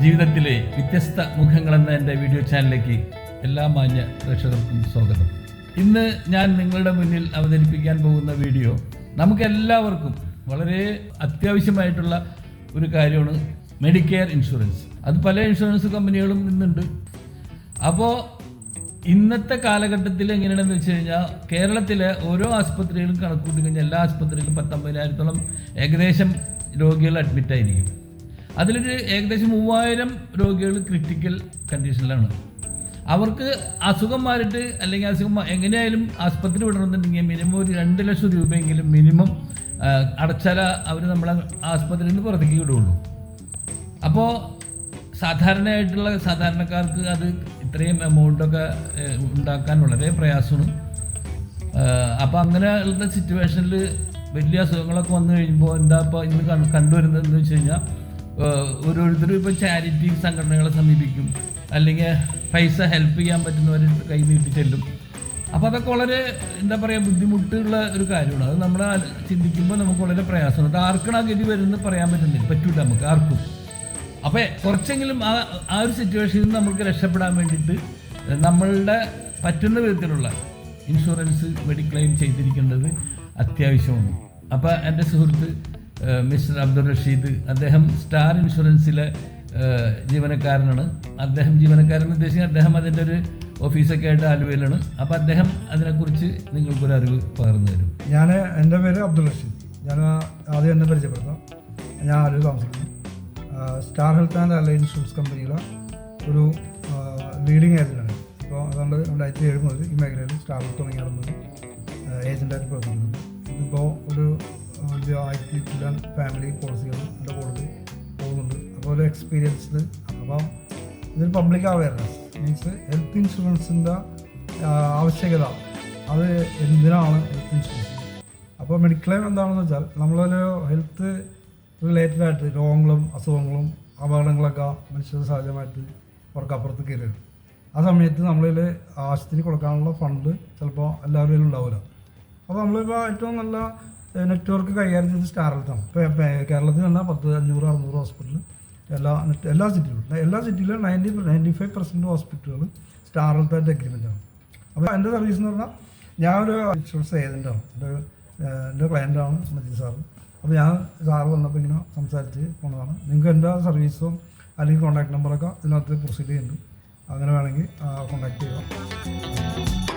ജീവിതത്തിലെ വ്യത്യസ്ത മുഖങ്ങൾ എന്ന എന്റെ വീഡിയോ ചാനലിലേക്ക് എല്ലാ മാന്യ പ്രേക്ഷകർക്കും സ്വാഗതം. ഇന്ന് ഞാൻ നിങ്ങളുടെ മുന്നിൽ അവതരിപ്പിക്കാൻ പോകുന്ന വീഡിയോ നമുക്കെല്ലാവർക്കും വളരെ അത്യാവശ്യമായിട്ടുള്ള ഒരു കാര്യമാണ് മെഡിക്കെയർ ഇൻഷുറൻസ് അത് പല ഇൻഷുറൻസ് കമ്പനികളും നിന്നുണ്ട്. അപ്പോൾ ഇന്നത്തെ കാലഘട്ടത്തിൽ എങ്ങനെയാണെന്ന് വെച്ച് കഴിഞ്ഞാൽ കേരളത്തിലെ ഓരോ ആസ്പത്രിയിലും കണക്കൂട്ടി കഴിഞ്ഞാൽ എല്ലാ ആസ്പത്രിയിലും പത്തൊമ്പതിനായിരത്തോളം ഏകദേശം രോഗികൾ അഡ്മിറ്റ് ആയിരിക്കും. അതിലൊരു ഏകദേശം മൂവായിരം രോഗികൾ ക്രിട്ടിക്കൽ കണ്ടീഷനിലാണ് അവർക്ക് അസുഖം മാറിയിട്ട് അല്ലെങ്കിൽ അസുഖം എങ്ങനെയായാലും ആസ്പത്രി വിടണമെന്നുണ്ടെങ്കിൽ മിനിമം ഒരു രണ്ട് ലക്ഷം രൂപയെങ്കിലും മിനിമം അടച്ചാൽ അവർ നമ്മളെ ആസ്പത്രിയിൽ നിന്ന് പുറത്തേക്ക് വിടുകയുള്ളൂ. അപ്പോൾ സാധാരണയായിട്ടുള്ള സാധാരണക്കാർക്ക് അത് ഇത്രയും എമൗണ്ടൊക്കെ ഉണ്ടാക്കാൻ വളരെ പ്രയാസമാണ്. അപ്പോൾ അങ്ങനെയുള്ള സിറ്റുവേഷനിൽ വലിയ അസുഖങ്ങളൊക്കെ വന്നു കഴിയുമ്പോൾ എന്താ ഇപ്പോൾ ഇന്ന് കണ്ടുവരുന്നത് എന്ന് വെച്ച് കഴിഞ്ഞാൽ ഓരോരുത്തരും ഇപ്പോൾ ചാരിറ്റി സംഘടനകളെ സമീപിക്കും. അല്ലെങ്കിൽ പൈസ ഹെൽപ്പ് ചെയ്യാൻ പറ്റുന്നവർ കൈ നീട്ടി ചെല്ലും. അപ്പോൾ അതൊക്കെ വളരെ എന്താ പറയുക ബുദ്ധിമുട്ടുള്ള ഒരു കാര്യമാണ്. അത് നമ്മൾ ചിന്തിക്കുമ്പോൾ നമുക്ക് വളരെ പ്രയാസമാണ്. അത് ആർക്കാണ് ആ ഗതി വരുന്നത് പറയാൻ പറ്റുന്നില്ല. പറ്റൂല നമുക്ക് ആർക്കും. അപ്പോൾ കുറച്ചെങ്കിലും ആ ആ ഒരു സിറ്റുവേഷനിൽ നിന്ന് നമുക്ക് രക്ഷപ്പെടാൻ വേണ്ടിയിട്ട് നമ്മളുടെ പറ്റുന്ന വിധത്തിലുള്ള ഇൻഷുറൻസ് മെഡിക്ലെയിം ചെയ്തിരിക്കേണ്ടത് അത്യാവശ്യമാണ്. അപ്പോൾ എന്റെ സുഹൃത്ത് മിസ്റ്റർ അബ്ദുൾ റഷീദ് അദ്ദേഹം സ്റ്റാർ ഇൻഷുറൻസിലെ ജീവനക്കാരനാണ്. അദ്ദേഹം ജീവനക്കാരൻ ഉദ്ദേശിക്കുന്നത് അദ്ദേഹം അതിന്റെ ഒരു ഓഫീസൊക്കെ ആയിട്ട് ആലുവയിലാണ്. അപ്പോൾ അദ്ദേഹം അതിനെക്കുറിച്ച് നിങ്ങൾക്കൊരു അറിവ് പകർന്നു തരും. ഞാൻ എന്റെ പേര് അബ്ദുൾ റഷീദ് ഞാൻ ആദ്യം എന്നെ പരിചയപ്പെടുത്താം. ഞാൻ ആലുവ താമസിക്കുന്നു. സ്റ്റാർ ഹെൽത്ത് ആൻഡ് അല്ല ഇൻഷുറൻസ് കമ്പനിയിലെ ഒരു ലീഡിങ് ഏജന്റാണ് അപ്പോൾ അതുകൊണ്ട് രണ്ടായിരത്തി ഏഴ് മുതൽ ഈ മേഖലയിൽ സ്റ്റാർ ഹെൽത്ത് തുടങ്ങിയ ഏജന്റായിട്ട് പ്രവർത്തിക്കുന്നു ഇതിപ്പോൾ ഒരു ഒരു ആയിരത്തി ചില ഫാമിലി പോളിസികൾ എന്റെ കൂടുതൽ പോകുന്നുണ്ട്. അപ്പോൾ ഒരു എക്സ്പീരിയൻസ്ഡ് അപ്പം ഇതൊരു പബ്ലിക് അവയർനെസ് മീൻസ് ഹെൽത്ത് ഇൻഷുറൻസിന്റെ ആവശ്യകത. അത് എന്തിനാണ് ഹെൽത്ത് ഇൻഷുറൻസ് അപ്പോൾ മെഡിക്ലെയിം എന്താണെന്ന് വെച്ചാൽ നമ്മളൊരു ഹെൽത്ത് റിലേറ്റഡ് ആയിട്ട് രോഗങ്ങളും അസുഖങ്ങളും അപകടങ്ങളൊക്കെ മനുഷ്യർ സഹജമായിട്ട് അവർക്കപ്പുറത്ത് കയറി ആ സമയത്ത് നമ്മളിൽ ആശുപത്രി കൊടുക്കാനുള്ള ഫണ്ട് ചിലപ്പോൾ എല്ലാവരും ഉണ്ടാവില്ല. അപ്പോൾ നമ്മളിപ്പോൾ ഏറ്റവും നല്ല നെറ്റ്വർക്ക് കൈകാര്യം ചെയ്യുന്നത് സ്റ്റാർ ഹെൽത്താണ് ഇപ്പോൾ കേരളത്തിൽ തന്നെ പത്ത് അഞ്ഞൂറ് അറുന്നൂറ് ഹോസ്പിറ്റൽ എല്ലാ എല്ലാ സിറ്റിയിലും. എല്ലാ സിറ്റിയിലും നയന്റി നയന്റി ഫൈവ് പെർസെന്റ് ഹോസ്പിറ്റലുകൾ സ്റ്റാർ ഹെൽത്തായിട്ട് ആണ് അപ്പോൾ എന്റെ സർവീസ് എന്ന് പറഞ്ഞാൽ ഞാനൊരു ഇൻഷുറൻസ് ഏജന്റാണ് എന്റെ എന്റെ ക്ലയന്റാണ് മജീദ് സാറ്. അപ്പോൾ ഞാൻ സാറ് വന്നപ്പോൾ ഇങ്ങനെ സംസാരിച്ച് പോണതാണ്. നിങ്ങൾക്ക് എന്റെ സർവീസും അല്ലെങ്കിൽ കോൺടാക്ട് നമ്പറൊക്കെ ഇതിനകത്ത് പ്രൊസീഡ് ചെയ്യുന്നുണ്ട്. അങ്ങനെ വേണമെങ്കിൽ കോൺടാക്ട് ചെയ്യുക